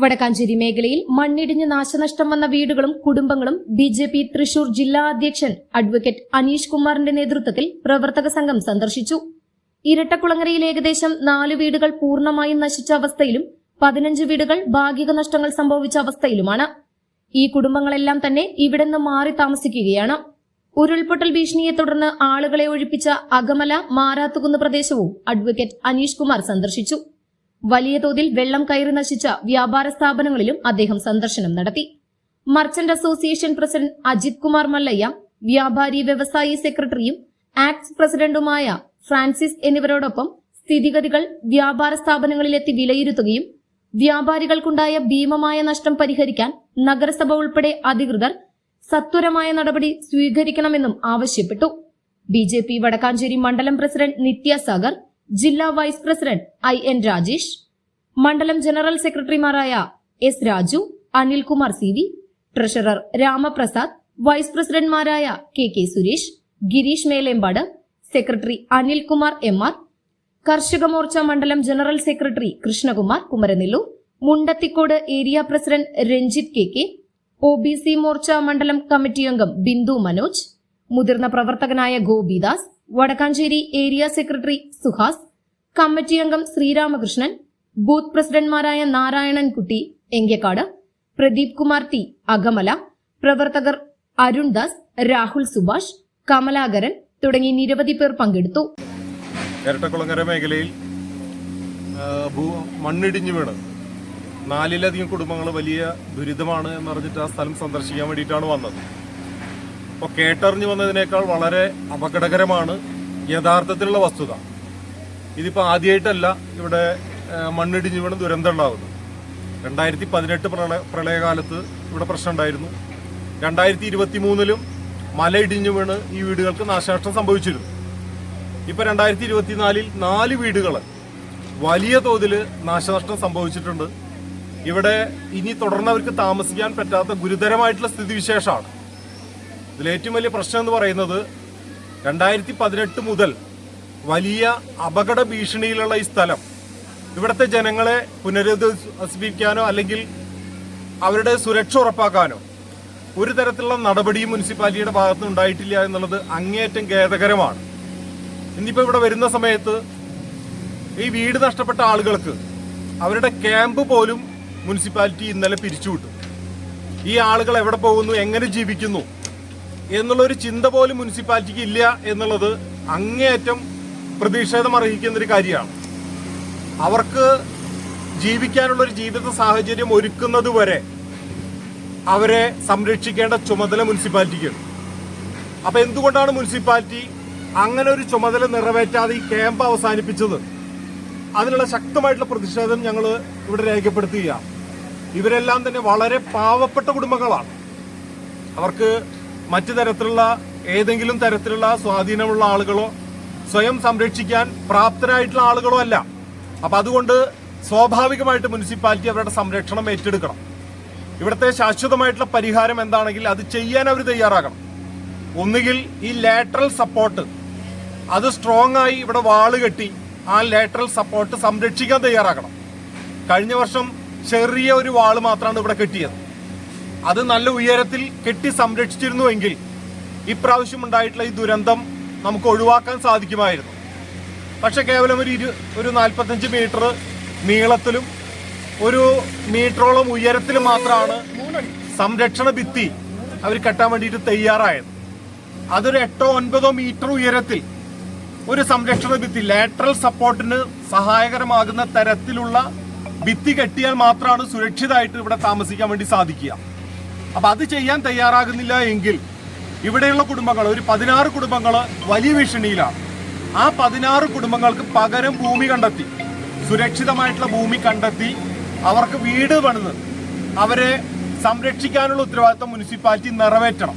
വടക്കാഞ്ചേരി മേഖലയിൽ മണ്ണിടിഞ്ഞ് നാശനഷ്ടം വന്ന വീടുകളും കുടുംബങ്ങളും ബി ജെ പി തൃശൂർ ജില്ലാ അധ്യക്ഷൻ അഡ്വക്കേറ്റ് അനീഷ് കുമാറിന്റെ നേതൃത്വത്തിൽ പ്രവർത്തക സംഘം സന്ദർശിച്ചു. ഇരട്ടക്കുളങ്ങരയിൽ ഏകദേശം നാല് വീടുകൾ പൂർണമായും നശിച്ച അവസ്ഥയിലും പതിനഞ്ച് വീടുകൾ ഭാഗിക നഷ്ടങ്ങൾ സംഭവിച്ച അവസ്ഥയിലുമാണ്. ഈ കുടുംബങ്ങളെല്ലാം തന്നെ ഇവിടെ നിന്ന് മാറി താമസിക്കുകയാണ്. ഉരുൾപൊട്ടൽ ഭീഷണിയെ തുടർന്ന് ആളുകളെ ഒഴിപ്പിച്ച അകമല മാരാത്തുകുന്ന് പ്രദേശവും അഡ്വക്കേറ്റ് അനീഷ് കുമാർ സന്ദർശിച്ചു. വലിയ തോതിൽ വെള്ളം കയറി നശിച്ച വ്യാപാര സ്ഥാപനങ്ങളിലും അദ്ദേഹം സന്ദർശനം നടത്തി. Merchant association president Ajith Kumar Mallayya വ്യാപാരി വ്യവസായി സെക്രട്ടറിയും ആക്ട് പ്രസിഡന്റുമായ ഫ്രാൻസിസ് എന്നിവരോടൊപ്പം സ്ഥിതിഗതികൾ വ്യാപാര സ്ഥാപനങ്ങളിലെത്തി വിലയിരുത്തുകയും വ്യാപാരികൾക്കുണ്ടായ ഭീമമായ നഷ്ടം പരിഹരിക്കാൻ നഗരസഭ ഉൾപ്പെടെ അധികൃതർ സത്വരമായ നടപടി സ്വീകരിക്കണമെന്നും ആവശ്യപ്പെട്ടു. ബി ജെ പി വടക്കാഞ്ചേരി മണ്ഡലം പ്രസിഡന്റ് നിത്യ സാഗർ ജില്ലാ vice president I N Rajesh മണ്ഡലം ജനറൽ സെക്രട്ടറിമാരായ S Raju Anilkumar C V treasurer Ramaprasad vice പ്രസിഡന്റ്മാരായ K K Suresh Girish Melembad secretary Anilkumar M R Karshaka Morcha മണ്ഡലം general secretary Krishnakumar Kumaranellur Mundathikode area president Ranjith K K O B C Morcha മണ്ഡലം committee അംഗം ബിന്ദു മനോജ് മുതിർന്ന പ്രവർത്തകനായ Gopidas Vadakkanchery area secretary Suhas committee അംഗം Sreeramakrishnan booth പ്രസിഡന്റ്മാരായ Narayanankutty Enkakkad Pradeep Kumar T Akamala പ്രവർത്തകർ അരുൺ ദാസ് രാഹുൽ സുഭാഷ് കമലാകരൻ തുടങ്ങി നിരവധി പേർ പങ്കെടുത്തു. ഇരട്ടക്കുളങ്ങര മേഖലയിൽ മണ്ണിടിഞ്ഞു വീണ്. നാലിലധികം കുടുംബങ്ങൾ വലിയ ദുരിതമാണ് എന്ന് പറഞ്ഞിട്ട് ആ സ്ഥലം സന്ദർശിക്കാൻ വേണ്ടിയിട്ടാണ് വന്നത്. അപ്പോൾ കേട്ടറിഞ്ഞു വന്നതിനേക്കാൾ വളരെ അപകടകരമാണ് യഥാർത്ഥത്തിലുള്ള വസ്തുത. ഇതിപ്പോൾ ആദ്യമായിട്ടല്ല ഇവിടെ മണ്ണിടിഞ്ഞു വീണ് ദുരന്തം ഉണ്ടാകുന്നത് രണ്ടായിരത്തി പതിനെട്ട് പ്രളയ പ്രളയകാലത്ത് ഇവിടെ പ്രശ്നം ഉണ്ടായിരുന്നു. രണ്ടായിരത്തി ഇരുപത്തി മൂന്നിലും മല ഇടിഞ്ഞു വീണ് ഈ വീടുകൾക്ക് നാശനഷ്ടം സംഭവിച്ചിരുന്നു. ഇപ്പോൾ രണ്ടായിരത്തി ഇരുപത്തിനാലിൽ നാല് വീടുകൾ വലിയ തോതിൽ നാശനഷ്ടം സംഭവിച്ചിട്ടുണ്ട്. ഇവിടെ ഇനി തുടർന്ന് അവർക്ക് താമസിക്കാൻ പറ്റാത്ത ഗുരുതരമായിട്ടുള്ള സ്ഥിതിവിശേഷമാണ്. ഇതിൽ ഏറ്റവും വലിയ പ്രശ്നം എന്ന് പറയുന്നത് രണ്ടായിരത്തി പതിനെട്ട് മുതൽ വലിയ അപകട ഭീഷണിയിലുള്ള ഈ സ്ഥലം. ഇവിടുത്തെ ജനങ്ങളെ പുനരധിവസിപ്പിക്കാനോ അല്ലെങ്കിൽ അവരുടെ സുരക്ഷ ഉറപ്പാക്കാനോ ഒരു തരത്തിലുള്ള നടപടിയും മുനിസിപ്പാലിറ്റിയുടെ ഭാഗത്ത് ഉണ്ടായിട്ടില്ല എന്നുള്ളത് അങ്ങേയറ്റം ഖേദകരമാണ്. ഇനിയിപ്പോൾ ഇവിടെ വരുന്ന സമയത്ത് ഈ വീട് നഷ്ടപ്പെട്ട ആളുകൾക്ക് അവരുടെ ക്യാമ്പ് പോലും മുനിസിപ്പാലിറ്റി ഇന്നലെ പിരിച്ചുവിട്ടു. ഈ ആളുകൾ എവിടെ പോകുന്നു എങ്ങനെ ജീവിക്കുന്നു എന്നുള്ളൊരു ചിന്ത പോലും മുനിസിപ്പാലിറ്റിക്ക് ഇല്ല എന്നുള്ളത് അങ്ങേയറ്റം പ്രതിഷേധം അർഹിക്കുന്ന ഒരു കാര്യമാണ്. അവർക്ക് ജീവിക്കാനുള്ളൊരു ജീവിത സാഹചര്യം ഒരുക്കുന്നത് വരെ അവരെ സംരക്ഷിക്കേണ്ട ചുമതല മുനിസിപ്പാലിറ്റിക്കാണ് അപ്പോൾ എന്തുകൊണ്ടാണ് മുനിസിപ്പാലിറ്റി അങ്ങനെ ഒരു ചുമതല നിറവേറ്റാതെ ഈ ക്യാമ്പ് അവസാനിപ്പിച്ചത്? അതിനുള്ള ശക്തമായിട്ടുള്ള പ്രതിഷേധം ഞങ്ങൾ ഇവിടെ രേഖപ്പെടുത്തുകയാണ്. ഇവരെല്ലാം തന്നെ വളരെ പാവപ്പെട്ട കുടുംബങ്ങളാണ്. അവർക്ക് മറ്റു തരത്തിലുള്ള ഏതെങ്കിലും തരത്തിലുള്ള സ്വാധീനമുള്ള ആളുകളോ സ്വയം സംരക്ഷിക്കാൻ പ്രാപ്തരായിട്ടുള്ള ആളുകളോ അല്ല. അപ്പൊ അതുകൊണ്ട് സ്വാഭാവികമായിട്ട് മുനിസിപ്പാലിറ്റി അവരുടെ സംരക്ഷണം ഏറ്റെടുക്കണം. ഇവിടുത്തെ ശാശ്വതമായിട്ടുള്ള പരിഹാരം എന്താണെങ്കിൽ അത് ചെയ്യാൻ അവർ തയ്യാറാകണം. ഒന്നുകിൽ ഈ ലാറ്ററൽ സപ്പോർട്ട് അത് സ്ട്രോങ് ആയി ഇവിടെ വാൾ കെട്ടി ആ ലാറ്ററൽ സപ്പോർട്ട് സംരക്ഷിക്കാൻ തയ്യാറാക്കണം കഴിഞ്ഞ വർഷം ചെറിയ ഒരു വാൾ മാത്രമാണ് ഇവിടെ കെട്ടിയത്. അത് നല്ല ഉയരത്തിൽ കെട്ടി സംരക്ഷിച്ചിരുന്നുവെങ്കിൽ ഇപ്രാവശ്യം ഉണ്ടായിട്ടുള്ള ഈ ദുരന്തം നമുക്ക് ഒഴിവാക്കാൻ സാധിക്കുമായിരുന്നു. പക്ഷെ കേവലം ഒരു ഇരു ഒരു നാൽപ്പത്തഞ്ച് മീറ്റർ നീളത്തിലും ഒരു മീറ്ററോളം ഉയരത്തിലും മാത്രമാണ് സംരക്ഷണ ഭിത്തി അവർ കെട്ടാൻ വേണ്ടിയിട്ട് തയ്യാറായത്. അതൊരു എട്ടോ ഒൻപതോ മീറ്റർ ഉയരത്തിൽ ഒരു സംരക്ഷണ ഭിത്തി ലാറ്ററൽ സപ്പോർട്ടിന് സഹായകരമാകുന്ന തരത്തിലുള്ള ഭിത്തി കെട്ടിയാൽ മാത്രമാണ് സുരക്ഷിതമായിട്ട് ഇവിടെ താമസിക്കാൻ വേണ്ടി സാധിക്കുക. അപ്പൊ അത് ചെയ്യാൻ തയ്യാറാകുന്നില്ല എങ്കിൽ ഇവിടെയുള്ള കുടുംബങ്ങൾ ഒരു പതിനാറ് കുടുംബങ്ങൾ വലിയ ഭീഷണിയിലാണ്. ആ പതിനാറ് കുടുംബങ്ങൾക്ക് പകരം ഭൂമി കണ്ടെത്തി സുരക്ഷിതമായിട്ടുള്ള ഭൂമി കണ്ടെത്തി അവർക്ക് വീട് പണിത് അവരെ സംരക്ഷിക്കാനുള്ള ഉത്തരവാദിത്തം മുനിസിപ്പാലിറ്റി നിറവേറ്റണം.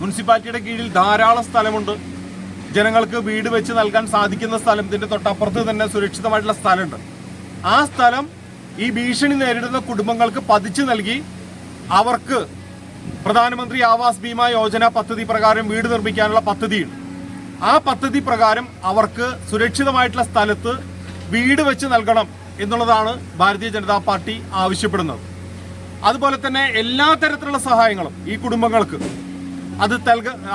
മുനിസിപ്പാലിറ്റിയുടെ കീഴിൽ ധാരാളം സ്ഥലമുണ്ട്. ജനങ്ങൾക്ക് വീട് വെച്ച് നൽകാൻ സാധിക്കുന്ന സ്ഥലത്തിന്റെ തൊട്ടപ്പുറത്ത് തന്നെ സുരക്ഷിതമായിട്ടുള്ള സ്ഥലമുണ്ട്. ആ സ്ഥലം ഈ ഭീഷണി നേരിടുന്ന കുടുംബങ്ങൾക്ക് പതിച്ചു നൽകി അവർക്ക് പ്രധാനമന്ത്രി ആവാസ് ഭീമ യോജന പദ്ധതി പ്രകാരം വീട് നിർമ്മിക്കാനുള്ള പദ്ധതിയുണ്ട്. ആ പദ്ധതി പ്രകാരം അവർക്ക് സുരക്ഷിതമായിട്ടുള്ള സ്ഥലത്ത് വീട് വെച്ച് നൽകണം എന്നുള്ളതാണ് ഭാരതീയ ജനതാ പാർട്ടി ആവശ്യപ്പെടുന്നത്. അതുപോലെ തന്നെ എല്ലാ തരത്തിലുള്ള സഹായങ്ങളും ഈ കുടുംബങ്ങൾക്ക് അത്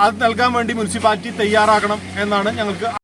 അത് നൽകാൻ വേണ്ടി മുനിസിപ്പാലിറ്റി തയ്യാറാകണം എന്നാണ് ഞങ്ങൾക്ക്